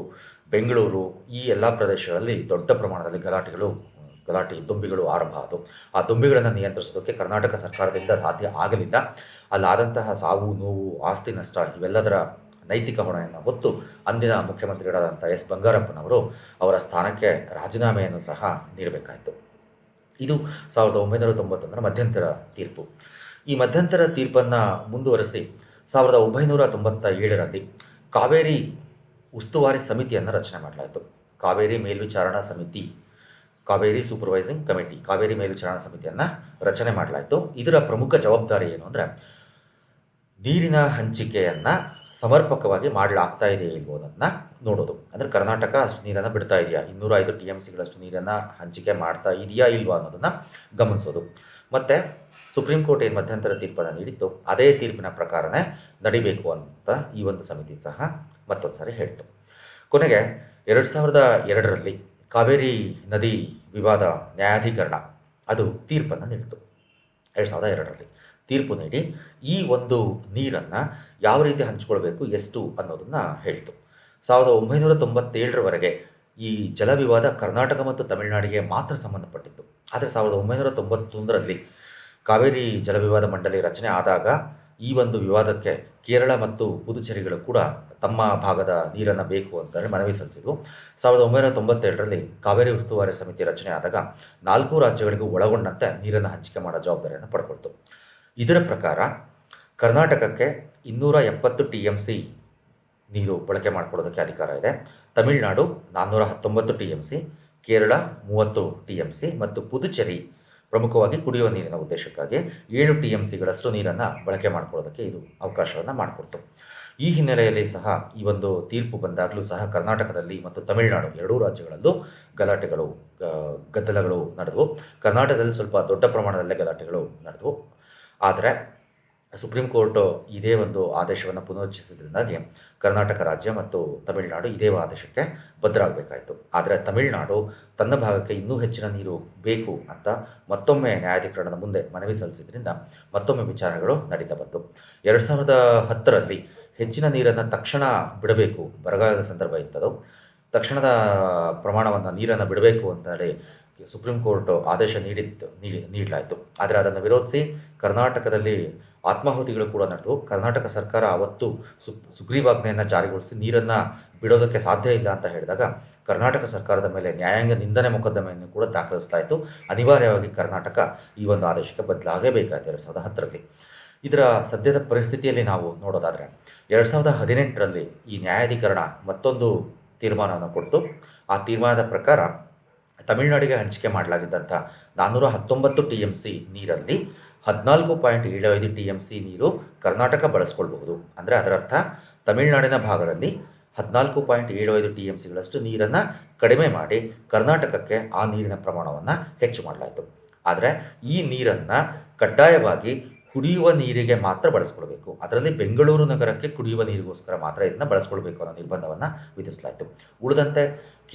ಬೆಂಗಳೂರು ಈ ಎಲ್ಲ ಪ್ರದೇಶಗಳಲ್ಲಿ ದೊಡ್ಡ ಪ್ರಮಾಣದಲ್ಲಿ ಗಲಾಟೆಗಳು, ಗಲಾಟೆ ದುಂಬಿಗಳು ಆರಂಭ ಆದವು. ಆ ದುಂಬಿಗಳನ್ನು ನಿಯಂತ್ರಿಸೋದಕ್ಕೆ ಕರ್ನಾಟಕ ಸರ್ಕಾರದಿಂದ ಸಾಧ್ಯ ಆಗಲಿಲ್ಲ. ಅಲ್ಲಾದಂತಹ ಸಾವು, ನೋವು, ಆಸ್ತಿ ನಷ್ಟ ಇವೆಲ್ಲದರ ನೈತಿಕ ಹೊಣೆಯನ್ನು ಹೊತ್ತು ಅಂದಿನ ಮುಖ್ಯಮಂತ್ರಿಗಳಾದಂಥ ಎಸ್ ಬಂಗಾರಪ್ಪನವರು ಅವರ ಸ್ಥಾನಕ್ಕೆ ರಾಜೀನಾಮೆಯನ್ನು ಸಹ ನೀಡಬೇಕಾಯಿತು. ಇದು ಸಾವಿರದ ಒಂಬೈನೂರ ತೊಂಬತ್ತೊಂದರ ಮಧ್ಯಂತರ ತೀರ್ಪು. ಈ ಮಧ್ಯಂತರ ತೀರ್ಪನ್ನು ಮುಂದುವರೆಸಿ ಸಾವಿರದ ಒಂಬೈನೂರ ತೊಂಬತ್ತ ಏಳರಲ್ಲಿ ಕಾವೇರಿ ಉಸ್ತುವಾರಿ ಸಮಿತಿಯನ್ನು ರಚನೆ ಮಾಡಲಾಯಿತು. ಕಾವೇರಿ ಮೇಲ್ವಿಚಾರಣಾ ಸಮಿತಿ, ಕಾವೇರಿ ಸೂಪರ್ವೈಸಿಂಗ್ ಕಮಿಟಿ, ಕಾವೇರಿ ಮೇಲ್ವಿಚಾರಣಾ ಸಮಿತಿಯನ್ನು ರಚನೆ ಮಾಡಲಾಯಿತು. ಇದರ ಪ್ರಮುಖ ಜವಾಬ್ದಾರಿ ಏನು ಅಂದರೆ ನೀರಿನ ಹಂಚಿಕೆಯನ್ನು ಸಮರ್ಪಕವಾಗಿ ಮಾಡಲಾಗ್ತಾ ಇದೆಯೇ ಇಲ್ವೋದನ್ನು ನೋಡೋದು. ಅಂದರೆ ಕರ್ನಾಟಕ ಅಷ್ಟು ನೀರನ್ನು ಬಿಡ್ತಾ ಇದೆಯಾ? ಇನ್ನೂರ ಐದು ಟಿ ಎಂ ಸಿಗಳಷ್ಟು ನೀರನ್ನು ಹಂಚಿಕೆ ಮಾಡ್ತಾ ಇದೆಯಾ ಇಲ್ವಾ ಅನ್ನೋದನ್ನು ಗಮನಿಸೋದು. ಮತ್ತು ಸುಪ್ರೀಂ ಕೋರ್ಟ್ ಏನು ಮಧ್ಯಂತರ ತೀರ್ಪನ್ನು ನೀಡಿತ್ತು ಅದೇ ತೀರ್ಪಿನ ಪ್ರಕಾರನೇ ನಡಿಬೇಕು ಅಂತ ಈ ಒಂದು ಸಮಿತಿ ಸಹ ಮತ್ತೊಂದು ಸಾರಿ ಹೇಳ್ತು. ಕೊನೆಗೆ ಎರಡು ಸಾವಿರದ ಎರಡರಲ್ಲಿ ಕಾವೇರಿ ನದಿ ವಿವಾದ ನ್ಯಾಯಾಧೀಕರಣ, ಅದು ತೀರ್ಪನ್ನು ನೀಡಿತು. ಎರಡು ಸಾವಿರದ ಎರಡರಲ್ಲಿ ತೀರ್ಪು ನೀಡಿ ಈ ಒಂದು ನೀರನ್ನು ಯಾವ ರೀತಿ ಹಂಚಿಕೊಳ್ಬೇಕು, ಎಷ್ಟು ಅನ್ನೋದನ್ನು ಹೇಳಿತು. ಸಾವಿರದ ಒಂಬೈನೂರ ತೊಂಬತ್ತೇಳರವರೆಗೆ ಈ ಜಲ ವಿವಾದ ಕರ್ನಾಟಕ ಮತ್ತು ತಮಿಳುನಾಡಿಗೆ ಮಾತ್ರ ಸಂಬಂಧಪಟ್ಟಿತ್ತು. ಆದರೆ ಸಾವಿರದ ಒಂಬೈನೂರ ತೊಂಬತ್ತೊಂದರಲ್ಲಿ ಕಾವೇರಿ ಜಲ ವಿವಾದ ಮಂಡಳಿ ರಚನೆ ಆದಾಗ ಈ ಒಂದು ವಿವಾದಕ್ಕೆ ಕೇರಳ ಮತ್ತು ಪುದುಚೇರಿಗಳು ಕೂಡ ತಮ್ಮ ಭಾಗದ ನೀರನ್ನು ಬೇಕು ಅಂತೇಳಿ ಮನವಿ ಸಲ್ಲಿಸಿದ್ವು ಸಾವಿರದ ಒಂಬೈನೂರ ತೊಂಬತ್ತೆರಡರಲ್ಲಿ ಕಾವೇರಿ ಉಸ್ತುವಾರಿ ಸಮಿತಿ ರಚನೆ ಆದಾಗ ನಾಲ್ಕು ರಾಜ್ಯಗಳಿಗೂ ಒಳಗೊಂಡಂತೆ ನೀರನ್ನು ಹಂಚಿಕೆ ಮಾಡೋ ಜವಾಬ್ದಾರಿಯನ್ನು ಪಡ್ಕೊಳ್ತು. ಇದರ ಪ್ರಕಾರ ಕರ್ನಾಟಕಕ್ಕೆ ಇನ್ನೂರ ಎಪ್ಪತ್ತು ಟಿ ಎಂ ಸಿ ನೀರು ಬಳಕೆ ಮಾಡಿಕೊಳ್ಳೋದಕ್ಕೆ ಅಧಿಕಾರ ಇದೆ. ತಮಿಳುನಾಡು ನಾನ್ನೂರ ಹತ್ತೊಂಬತ್ತು ಟಿ ಎಂ ಸಿ, ಕೇರಳ ಮೂವತ್ತು ಟಿ ಎಂ ಸಿ ಮತ್ತು ಪುದುಚೇರಿ ಪ್ರಮುಖವಾಗಿ ಕುಡಿಯುವ ನೀರಿನ ಉದ್ದೇಶಕ್ಕಾಗಿ ಏಳು ಟಿ ಎಂ ಸಿಗಳಷ್ಟು ನೀರನ್ನು ಬಳಕೆ ಮಾಡಿಕೊಳ್ಳೋದಕ್ಕೆ ಇದು ಅವಕಾಶವನ್ನು ಮಾಡಿಕೊಡ್ತು. ಈ ಹಿನ್ನೆಲೆಯಲ್ಲಿ ಸಹ ಈ ಒಂದು ತೀರ್ಪು ಬಂದಾಗಲೂ ಸಹ ಕರ್ನಾಟಕದಲ್ಲಿ ಮತ್ತು ತಮಿಳುನಾಡು ಎರಡೂ ರಾಜ್ಯಗಳಲ್ಲೂ ಗಲಾಟೆಗಳು ಗದ್ದಲಗಳು ನಡೆದವು. ಕರ್ನಾಟಕದಲ್ಲಿ ಸ್ವಲ್ಪ ದೊಡ್ಡ ಪ್ರಮಾಣದಲ್ಲೇ ಗಲಾಟೆಗಳು ನಡೆದವು. ಆದರೆ ಸುಪ್ರೀಂ ಕೋರ್ಟ್ ಇದೇ ಒಂದು ಆದೇಶವನ್ನು ಪುನರುಚ್ಚರಿಸಿದ್ರಿಂದಾಗಿ ಕರ್ನಾಟಕ ರಾಜ್ಯ ಮತ್ತು ತಮಿಳುನಾಡು ಇದೇ ಆದೇಶಕ್ಕೆ ಬದ್ಧರಾಗಬೇಕಾಯಿತು. ಆದರೆ ತಮಿಳುನಾಡು ತನ್ನ ಭಾಗಕ್ಕೆ ಇನ್ನೂ ಹೆಚ್ಚಿನ ನೀರು ಬೇಕು ಅಂತ ಮತ್ತೊಮ್ಮೆ ನ್ಯಾಯಾಧೀಕರಣದ ಮುಂದೆ ಮನವಿ ಸಲ್ಲಿಸಿದ್ರಿಂದ ಮತ್ತೊಮ್ಮೆ ವಿಚಾರಗಳು ನಡೀತಾ ಬಂತು ಎರಡು ಸಾವಿರದ ಹತ್ತರಲ್ಲಿ ಹೆಚ್ಚಿನ ನೀರನ್ನು ತಕ್ಷಣ ಬಿಡಬೇಕು. ಬರಗಾಲದ ಸಂದರ್ಭ ಇತ್ತದು. ತಕ್ಷಣದ ಪ್ರಮಾಣವನ್ನು ನೀರನ್ನು ಬಿಡಬೇಕು ಅಂತ ಹೇಳಿ ಸುಪ್ರೀಂ ಕೋರ್ಟ್ ಆದೇಶ ನೀಡಿತ್ತು ನೀಡಿ ನೀಡಲಾಯಿತು. ಆದರೆ ಅದನ್ನು ವಿರೋಧಿಸಿ ಕರ್ನಾಟಕದಲ್ಲಿ ಆತ್ಮಾಹುತಿಗಳು ಕೂಡ ನಡೆದು ಕರ್ನಾಟಕ ಸರ್ಕಾರ ಅವತ್ತು ಸು, ಸುಗ್ರೀವಾಜ್ಞೆಯನ್ನು ಜಾರಿಗೊಳಿಸಿ ನೀರನ್ನು ಬಿಡೋದಕ್ಕೆ ಸಾಧ್ಯ ಇಲ್ಲ ಅಂತ ಹೇಳಿದಾಗ ಕರ್ನಾಟಕ ಸರ್ಕಾರದ ಮೇಲೆ ನ್ಯಾಯಾಂಗ ನಿಂದನೆ ಮೊಕದ್ದಮೆಯನ್ನು ಕೂಡ ದಾಖಲಿಸ್ತಾ ಇತ್ತು. ಅನಿವಾರ್ಯವಾಗಿ ಕರ್ನಾಟಕ ಈ ಒಂದು ಆದೇಶಕ್ಕೆ ಬದಲಾಗಬೇಕಾಯಿತು ಎರಡು ಸಾವಿರದ ಹತ್ತರಲ್ಲಿ. ಇದರ ಸದ್ಯದ ಪರಿಸ್ಥಿತಿಯಲ್ಲಿ ನಾವು ನೋಡೋದಾದರೆ ಎರಡು ಸಾವಿರದ ಹದಿನೆಂಟರಲ್ಲಿ ಈ ನ್ಯಾಯಾಧೀಕರಣ ಮತ್ತೊಂದು ತೀರ್ಮಾನವನ್ನು ಕೊಡ್ತು. ಆ ತೀರ್ಮಾನದ ಪ್ರಕಾರ ತಮಿಳುನಾಡಿಗೆ ಹಂಚಿಕೆ ಮಾಡಲಾಗಿದ್ದಂಥ ನಾನ್ನೂರ ಹತ್ತೊಂಬತ್ತು ಟಿ ಎಂ ಸಿ ನೀರಲ್ಲಿ ಹದಿನಾಲ್ಕು ಪಾಯಿಂಟ್ ಏಳು ಐದು ಟಿ ಎಂ ಸಿ ನೀರು ಕರ್ನಾಟಕ ಬಳಸ್ಕೊಳ್ಬಹುದು. ಅಂದರೆ ಅದರರ್ಥ ತಮಿಳುನಾಡಿನ ಭಾಗದಲ್ಲಿ ಹದಿನಾಲ್ಕು ಪಾಯಿಂಟ್ ಏಳು ಐದು ಟಿ ಎಂ ಸಿಗಳಷ್ಟು ನೀರನ್ನು ಕಡಿಮೆ ಮಾಡಿ ಕರ್ನಾಟಕಕ್ಕೆ ಆ ನೀರಿನ ಪ್ರಮಾಣವನ್ನು ಹೆಚ್ಚು ಮಾಡಲಾಯಿತು. ಆದರೆ ಈ ನೀರನ್ನು ಕಡ್ಡಾಯವಾಗಿ ಕುಡಿಯುವ ನೀರಿಗೆ ಮಾತ್ರ ಬಳಸ್ಕೊಳ್ಬೇಕು. ಅದರಲ್ಲಿ ಬೆಂಗಳೂರು ನಗರಕ್ಕೆ ಕುಡಿಯುವ ನೀರಿಗೋಸ್ಕರ ಮಾತ್ರ ಇದನ್ನು ಬಳಸ್ಕೊಳ್ಬೇಕು ಅನ್ನೋ ನಿರ್ಬಂಧವನ್ನು ವಿಧಿಸಲಾಯಿತು. ಉಳಿದಂತೆ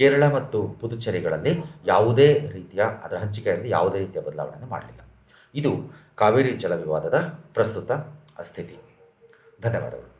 ಕೇರಳ ಮತ್ತು ಪುದುಚೇರಿಗಳಲ್ಲಿ ಯಾವುದೇ ರೀತಿಯ, ಅದರ ಹಂಚಿಕೆಯಲ್ಲಿ ಯಾವುದೇ ರೀತಿಯ ಬದಲಾವಣೆಯನ್ನು ಮಾಡಲಿಲ್ಲ. ಇದು ಕಾವೇರಿ ಜಲ ವಿವಾದದ ಪ್ರಸ್ತುತ ಸ್ಥಿತಿ. ಧನ್ಯವಾದಗಳು.